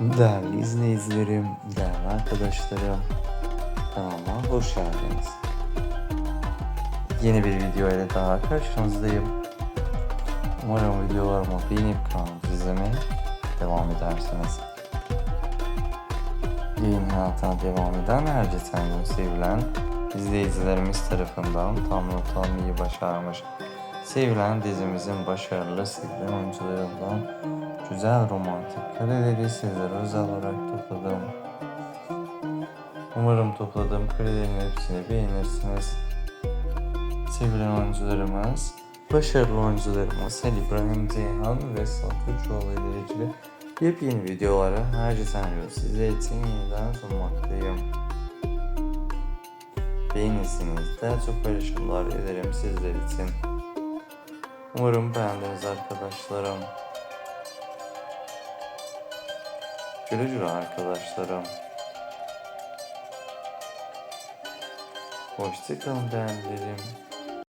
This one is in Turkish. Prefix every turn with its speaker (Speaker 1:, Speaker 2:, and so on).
Speaker 1: Değerli izleyicilerim, değerli arkadaşlarım, kanalıma hoş geldiniz. Yeni bir video ile daha karşınızdayım. Umarım videolarımı beğenip kanalımı izlemeye devam edersiniz. Yayın hayatına devam eden her geçen sevilen izleyicilerimiz tarafından tam not almayı başarmış. Sevilen dizimizin başarılı sevilen oyuncularından güzel romantik kareleri sizlere özel olarak topladım. Umarım topladığım karelerin hepsini beğenirsiniz. Sevilen oyuncularımız, başarılı oyuncularımız Ali İbrahim Ceyhan ve Safi Çoğlu ile yepyeni videoları her gün sizler için yeniden sunmaktayım. Beğenirsiniz de çok paylaşımlar ederim sizler için. Umarım beğendiniz arkadaşlarım. Güle güle arkadaşlarım. Hoşçakalın değerlerim.